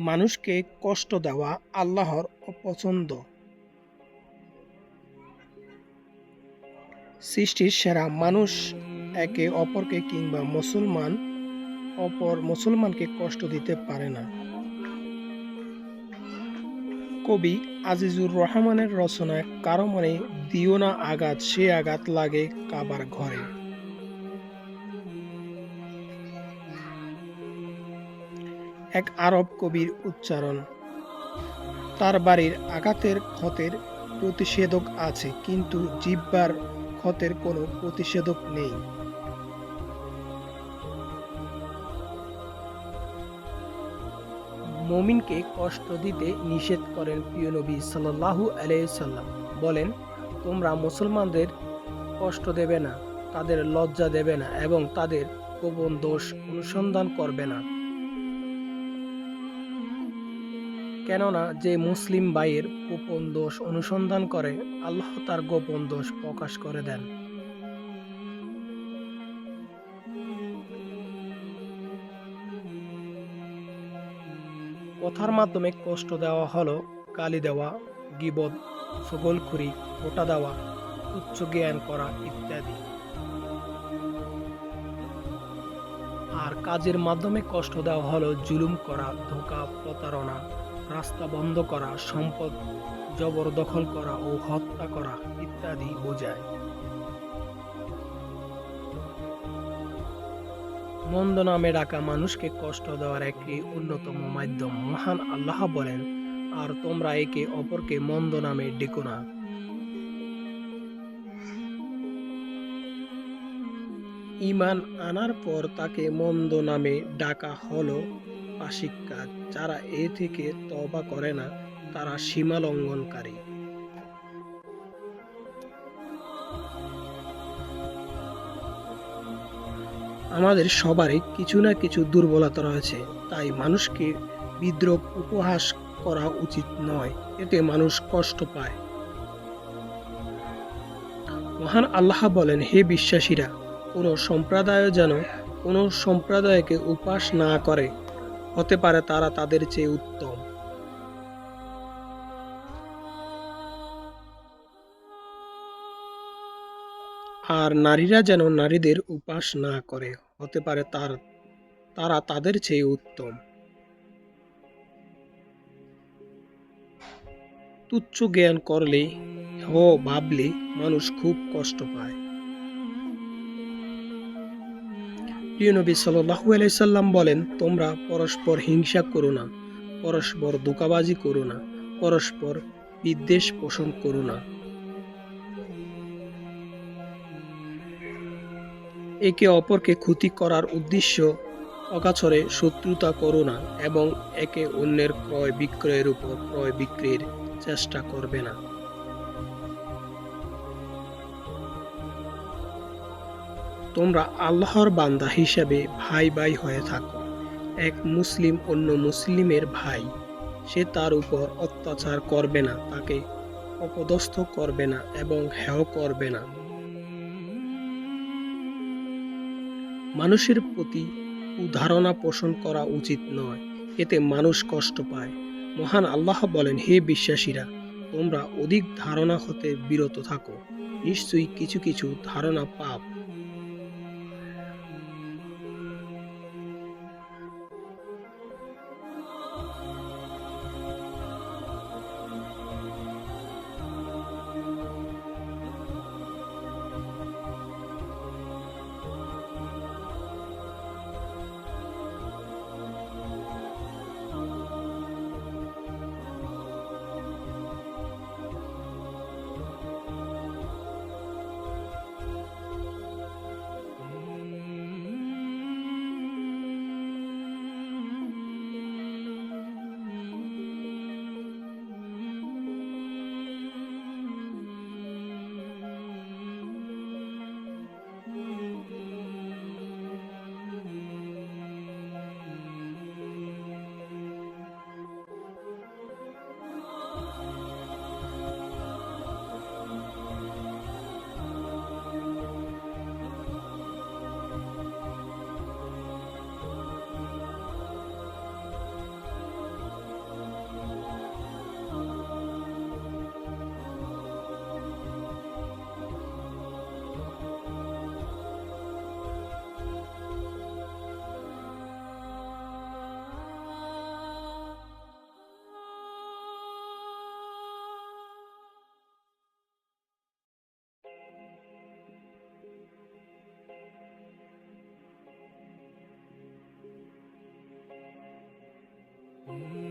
মানুষকে কষ্ট দেওয়া আল্লাহর অপছন্দ। সৃষ্টির সেরা মানুষ একে অপরকে কিংবা মুসলমান অপর মুসলমানকে কষ্ট দিতে পারে না। কবি আজিজুর রহমানের রচনায় কারও মনে দিও না আঘাত, সে আঘাত লাগে কাবার ঘরে। এক আরব কবির উচ্চারণ। তার বাড়ির আঘাতের ক্ষতের প্রতিষেধক আছে, কিন্তু জিব্বার ক্ষতের কোনো প্রতিষেধক নেই। মমিনকে কষ্ট দিতে নিষেধ করেন প্রিয় নবী সাল্লাহু আলাইসাল্লাম বলেন, তোমরা মুসলমানদের কষ্ট দেবে না, তাদের লজ্জা দেবে না এবং তাদের গোপন দোষ অনুসন্ধান করবে না। কেননা যে মুসলিম ভাইয়ের গোপন দোষ অনুসন্ধান করে, আল্লাহ তার গোপন দোষ প্রকাশ করে দেন। কথার মাধ্যমে কষ্ট দেওয়া হলো, গালি দেওয়া, গিবদ, সগলখুরি ফোটা দেওয়া, উচ্চ জ্ঞান করা ইত্যাদি। আর কাজের মাধ্যমে কষ্ট দেওয়া হলো, জুলুম করা, ধোকা, প্রতারণা। রাস্তা বন্ধ করা, সম্পদ জবরদখল করা ও হত্যা করা ইত্যাদি বোঝায়। মন্দ নামে ডাকা মানুষকে কষ্ট দেওয়ার একটি অন্যতম মাধ্যম। মহান আল্লাহ বলেন, আর তোমরা একে অপরকে মন্দ নামে ডেকো না। ইমান আনার পর তাকে মন্দ নামে ডাকা হলো। পাশিক কাজ, যারা এ থেকে তবা করে না, তারা সীমা লঙ্ঘনকারী আমাদের সবারই কিছু না কিছু দুর্বলতা রয়েছে, তাই মানুষকে বিদ্রোহ উপহাস করা উচিত নয়, এতে মানুষ কষ্ট পায়। মহান আল্লাহ বলেন, হে বিশ্বাসীরা, কোনো সম্প্রদায় যেন কোনো সম্প্রদায়কে উপাস না করে হতে পারে তারা তাদের চেয়ে উত্তম। আর নারীরা যেন নারীদের উপাস না করে, হতে পারে তার, তারা তাদের চেয়ে উত্তম। তুচ্ছ জ্ঞান করলে ও ভাবলে মানুষ খুব কষ্ট পায়। প্রিয় নবী সাল্লাহু আলাইসাল্লাম বলেন, তোমরা পরস্পর হিংসা করো না, পরস্পর ধোকাবাজি করো না, পরস্পর বিদ্বেষ পোষণ করো না। একে অপরকে ক্ষতি করার উদ্দেশ্য অকাছরে শত্রুতা করো না এবং একে অন্যের ক্রয় বিক্রয়ের উপর ক্রয় বিক্রির চেষ্টা করবে না। তোমরা আল্লাহর বান্দা হিসেবে ভাই ভাই হয়ে থাকো। এক মুসলিম অন্য মুসলিমের ভাই, সে তার উপর অত্যাচার করবে না, তাকে অপদস্থ করবে না এবং হেয় করবে না। মানুষের প্রতি উদাহরণা পোষণ করা উচিত নয়, এতে মানুষ কষ্ট পায়। মহান আল্লাহ বলেন, হে বিশ্বাসীরা, তোমরা অধিক ধারণা হতে বিরত থাকো। নিশ্চয়ই কিছু কিছু ধারণা পাপ Mm-hmm.